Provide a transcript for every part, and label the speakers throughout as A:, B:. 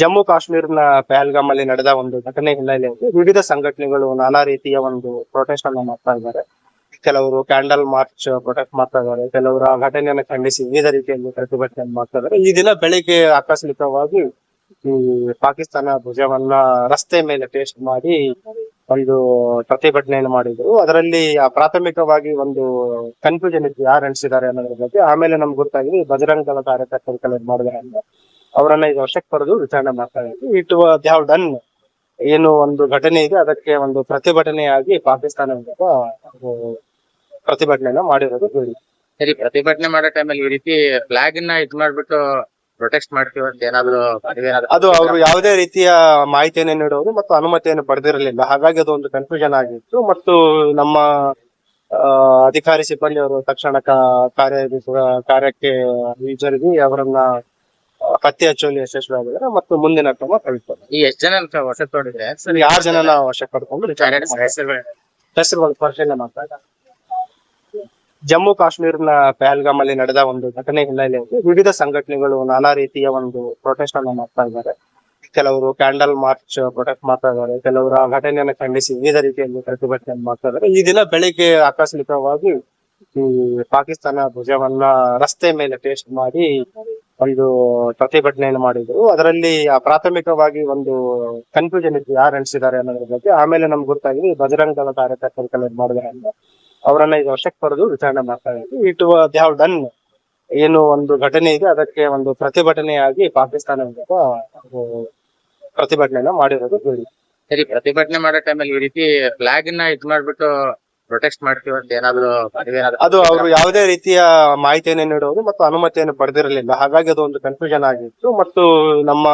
A: ಜಮ್ಮು ಕಾಶ್ಮೀರ್ನ ಪಹಲ್ಗಾಮ್ ಅಲ್ಲಿ ನಡೆದ ಒಂದು ಘಟನೆ ಹಿನ್ನೆಲೆಯಲ್ಲಿ ವಿವಿಧ ಸಂಘಟನೆಗಳು ನಾನಾ ರೀತಿಯ ಒಂದು ಪ್ರೊಟೆಸ್ಟ್ ಅನ್ನು ಮಾಡ್ತಾ ಇದ್ದಾರೆ. ಕೆಲವರು ಕ್ಯಾಂಡಲ್ ಮಾರ್ಚ್ ಪ್ರೊಟೆಕ್ಟ್ ಮಾಡ್ತಾ ಇದ್ದಾರೆ. ಕೆಲವರು ಆ ಘಟನೆಯನ್ನು ಖಂಡಿಸಿ ವಿವಿಧ ರೀತಿಯಲ್ಲಿ ಪ್ರತಿಭಟನೆ ಮಾಡ್ತಾ ಇದ್ದಾರೆ. ಈ ದಿನ ಬೆಳಿಗ್ಗೆ ಆಕಸ್ಮಿಕವಾಗಿ ಈ ಪಾಕಿಸ್ತಾನ ಧ್ವಜವನ್ನ ರಸ್ತೆ ಮೇಲೆ ಟೇಸ್ಟ್ ಮಾಡಿ ಒಂದು ಪ್ರತಿಭಟನೆಯನ್ನು ಮಾಡಿದ್ರು. ಅದರಲ್ಲಿ ಪ್ರಾಥಮಿಕವಾಗಿ ಒಂದು ಕನ್ಫ್ಯೂಷನ್ ಇತ್ತು, ಯಾರು ಎಣಿಸಿದ್ದಾರೆ ಅನ್ನೋದ್ರ ಬಗ್ಗೆ. ಆಮೇಲೆ ನಮ್ಗೆ ಗೊತ್ತಾಗಿದೆ ಬಜರಂಗ ದಳ ಕಾರ್ಯಕರ್ತರು ಕೆಲವರು ಮಾಡಿದ್ದಾರೆ ಅಂತ. ಅವರನ್ನ ಐದು ವರ್ಷಕ್ಕೆ ಕರೆದು ವಿಚಾರಣೆ ಮಾಡ್ತಾ ಇದ್ವಿ. ಇಟ್ ದೇ ಹಾವ್ ಡನ್ ಏನು ಒಂದು ಘಟನೆ ಇದೆ. ಅದಕ್ಕೆ ಒಂದು ಪ್ರತಿಭಟನೆಯಾಗಿ ಪಾಕಿಸ್ತಾನ ಪ್ರತಿಭಟನೆಯನ್ನ ಮಾಡಿರೋದು ಹೇಳಿ.
B: ಸರಿ ಪ್ರತಿಭಟನೆ ಮಾಡೋ ಟೈಮಲ್ಲಿ ಈ ರೀತಿ ಫ್ಲಾಗ್ನ ಇದ್ ಮಾಡ್ಬಿಟ್ಟು ಪ್ರೊಟೆಸ್ಟ್ ಮಾಡ್ತೀವಿ ಅಂತ ಏನಾದ್ರು
A: ಅದು ಅವರು ಯಾವುದೇ ರೀತಿಯ ಮಾಹಿತಿಯನ್ನು ನೀಡೋದು ಮತ್ತು ಅನುಮತಿಯನ್ನು ಪಡೆದಿರಲಿಲ್ಲ. ಹಾಗಾಗಿ ಅದು ಒಂದು ಕನ್ಫ್ಯೂಷನ್ ಆಗಿತ್ತು. ಮತ್ತು ನಮ್ಮ ಅಧಿಕಾರಿ ಅಧಿಕಾರಿ ಸಿಬ್ಬಂದಿಯವರು ತಕ್ಷಣ ಕಾರ್ಯ ಕಾರ್ಯಕ್ಕೆ ಜರುಗಿ ಅವರನ್ನ ಪತ್ತೆ ಹಚ್ಚುವಲ್ಲಿ ಯಶಸ್ವಿಯಾಗಿದ್ದಾರೆ ಮತ್ತು ಮುಂದಿನ ಕ್ರಮ ಕೈಗೊಳ್ತಾರೆ
B: ಈ ಎಷ್ಟ್ ಜನ ವಶ ತೊಡಿದ್ರೆ?
A: ಸರ್ ಯಾರು ಜನನ ವಶ ಪಡ್ಕೊಂಡು. ಹೆಸರುಗಳು ಪರಿಶೀಲನೆ. ಜಮ್ಮು ಕಾಶ್ಮೀರ್ನ ಪಹಲ್ಗಾಮ್ ಅಲ್ಲಿ ನಡೆದ ಒಂದು ಘಟನೆ ಹಿನ್ನೆಲೆಯಲ್ಲಿ ವಿವಿಧ ಸಂಘಟನೆಗಳು ನಾನಾ ರೀತಿಯ ಒಂದು ಪ್ರೊಟೆಸ್ಟ್ ಅನ್ನು ಮಾಡ್ತಾ ಇದ್ದಾರೆ. ಕೆಲವರು ಕ್ಯಾಂಡಲ್ ಮಾರ್ಚ್ ಪ್ರೊಟೆಸ್ಟ್ ಮಾಡ್ತಾ ಇದ್ದಾರೆ. ಕೆಲವರು ಆ ಘಟನೆಯನ್ನು ಖಂಡಿಸಿ ವಿವಿಧ ರೀತಿಯಲ್ಲಿ ಪ್ರತಿಭಟನೆ ಮಾಡ್ತಾ ಇದ್ದಾರೆ. ಈ ದಿನ ಬೆಳಿಗ್ಗೆ ಆಕಸ್ಮಿಕವಾಗಿ ಈ ಪಾಕಿಸ್ತಾನ ಧ್ವಜವನ್ನ ರಸ್ತೆ ಮೇಲೆ ಟೇಸ್ಟ್ ಮಾಡಿ ಒಂದು ಪ್ರತಿಭಟನೆಯನ್ನು ಮಾಡಿದ್ರು. ಅದರಲ್ಲಿ ಪ್ರಾಥಮಿಕವಾಗಿ ಒಂದು ಕನ್ಫ್ಯೂಷನ್ ಇತ್ತು, ಯಾರು ಎಣಿಸಿದ್ದಾರೆ ಅನ್ನೋದ್ರ ಬಗ್ಗೆ. ಆಮೇಲೆ ನಮ್ಗೆ ಗೊತ್ತಾಗಿದೆ ಬಜರಂಗ ದಳ ಕಾರ್ಯಕರ್ತರು ಮಾಡಿದ್ದಾರೆ ಅಂತ. ಅವರನ್ನ ಈಗ ವರ್ಷಕ್ಕೆ ಪಡೆದು ವಿಚಾರಣೆ ಮಾಡ್ತಾ ಇದ್ವಿ. ಇಟ್ ಡನ್ ಏನು ಒಂದು ಘಟನೆ ಇದೆ, ಅದಕ್ಕೆ ಒಂದು ಪ್ರತಿಭಟನೆಯಾಗಿ ಪಾಕಿಸ್ತಾನ ಪ್ರತಿಭಟನೆಯನ್ನ ಮಾಡಿರೋದು
B: ಸರಿ, ಪ್ರತಿಭಟನೆ ಮಾಡೋ ಟೈಮಲ್ಲಿ ಈ ರೀತಿ ಫ್ಲಾಗ್ನ ಇದ್ ಮಾಡ್ಬಿಟ್ಟು ಪ್ರೊಟೆಸ್ಟ್ ಮಾಡ್ತೀವಿ ಅಂತ ಏನಾದ್ರು ನೀವೇನಾದ್ರು
A: ಅದು ಅವರು ಯಾವುದೇ ರೀತಿಯ ಮಾಹಿತಿಯನ್ನು ನೀಡುವುದು ಮತ್ತು ಅನುಮತಿಯನ್ನು ಪಡೆದಿರಲಿಲ್ಲ. ಹಾಗಾಗಿ ಅದು ಒಂದು ಕನ್ಫ್ಯೂಷನ್ ಆಗಿತ್ತು ಮತ್ತು ನಮ್ಮ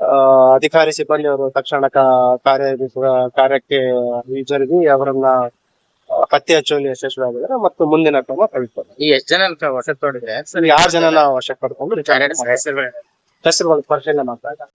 A: ಆ, ಅಧಿಕಾರಿ ಸಿಬ್ಬಂದಿಯವರು ತಕ್ಷಣ ಕಾ- ಕಾರ್ಯ ಕಾರ್ಯಕ್ಕೆ ಹಿಂಜರಿದಿ ಅವರನ್ನ ಆ, ಪತ್ತೆ ಹಚ್ಚುವಲ್ಲಿ ಯಶಸ್ವಿಯಾಗಿದ್ದಾರೆ ಮತ್ತು ಮುಂದಿನ ಕ್ರಮ ಕೈಗೊಳ್ತಾರೆ
B: ಈ ಎಷ್ಟ್ ಜನ ವಶ ತಗೊಂಡಿದ್ರೆ
A: ಯಾರು ಜನನ ವಶಕ್ಕೆ ಪಡ್ಕೊಂಡು ವಿಚಾರಣೆ ಹೆಸರುಗಳು ಪರಿಶೀಲನೆ ಮಾಡ್ತಾ ಇದ್ದಾರೆ.